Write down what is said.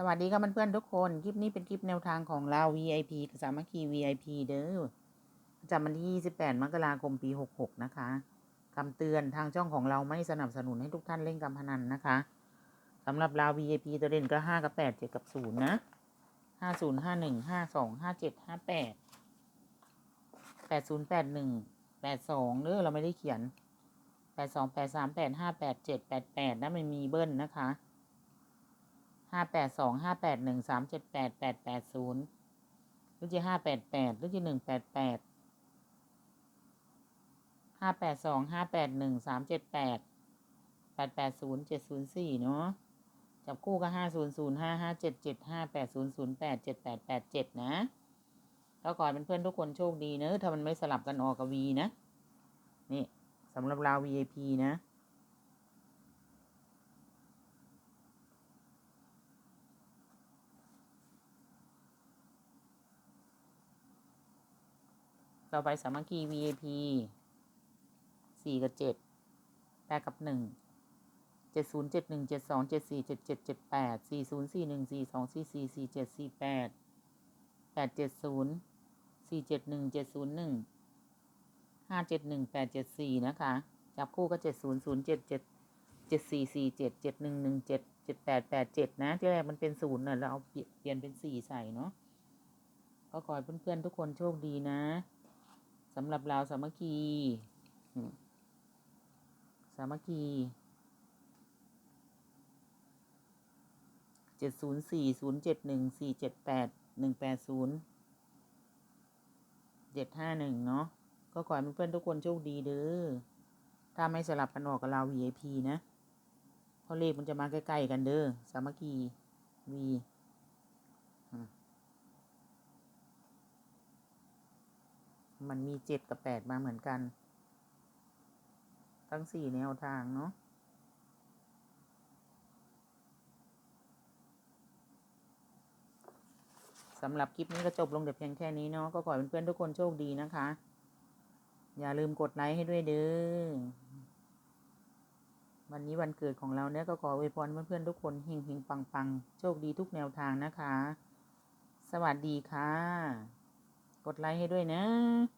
สวัสดีครับเพื่อนๆทุกคน คลิปนี้เป็นคลิปแนวทางของเรา VIP กับสามัคคี VIP เด้อประจำวันที่ 28 มกราคม ปี 66 นะคะคำเตือนทางช่องของเราไม่สนับสนุนให้ทุกท่านเล่นการพนันนะคะสำหรับเรา VIP ตัวเด่นก็ 5 กับ 8 7 กับ 0 นะ 50 51 52 57 58 80 81 82เด้อเราไม่ได้เขียน 82 83 85 87 88นะไม่มีเบิ้ลนะคะ ห้าแปดสองห้าแปดหนึ่งสามเจ็ดแปดแปดแปดศูนย์หรือจะห้าแปดแปดหรือจะหนึ่งแปดแปดห้าแปดสองห้าแปดหนึ่งสามเจ็ดแปดแปดแปดศูนย์เจ็ดศูนย์สี่เนาะจับคู่ก็ห้าศูนย์ศูนย์ห้าห้าเจ็ดเจ็ดห้าแปดศูนย์ศูนย์แปดเจ็ดแปดแปดเจ็ดนะแล้วก่อนเป็นเพื่อนทุกคนโชคดีเนอะถ้ามันไม่สลับกันออกกับวีนะ นี่สำหรับเรา VIP นะ ต่อไปสามัคคี VIP สี่กับเจ็ดแปดกับหนึ่งเจ็ดศูนย์เจ็ดหนึ่งเจ็ดสองเจ็ดสี่เจ็ดเจ็ดเจ็ดแปดสี่ศูนย์สี่หนึ่งสี่สองสี่สี่สี่เจ็ดสี่แปดแปดเจ็ดศูนย์สี่เจ็ดหนึ่งเจ็ดศูนย์หนึ่งห้าเจ็ดหนึ่งแปดเจ็ดสี่นะคะ จับคู่ก็เจ็ดศูนย์ศูนย์เจ็ดเจ็ดเจ็ดสี่สี่เจ็ดเจ็ดหนึ่งหนึ่งเจ็ดเจ็ดแปดแปดเจ็ดนะที่แรกมันเป็นศูนย์เน่ะเราเอาเปลี่ยนเป็นสี่ใส่เนาะก็ขอให้เพื่อนๆทุกคนโชคดีนะ สำหรับเราสามัคคีสามัคคีเจ็ดศูนย์สี่ศูนย์เจ็ดหนึ่งสี่เจ็ดแปดหนึ่งแปดศูนย์เจ็ดห้าหนึ่งเนาะก็ขอให้เพื่อนๆทุกคนโชคดีเด้อถ้าไม่สลับกันออกกับเรา VIP นะเพราะเลขมันจะมาใกล้ๆกันเด้อสามัคคี V อืม มันมีเจ็ดกับแปดมาเหมือนกัน ทั้งสี่แนวทางเนาะสำหรับคลิปนี้ก็จบลงแต่เพียงแค่นี้เนาะก็ขอให้เพื่อนๆทุกคนโชคดีนะคะ อย่าลืมกดไลค์ให้ด้วยเด้อวันนี้วันเกิดของเราเนี่ยก็ขออวยพรเพื่อนๆทุกคนเฮงเฮงปังปังโชคดีทุกแนวทางนะคะ สวัสดีค่ะ กดไลค์ให้ด้วยนะ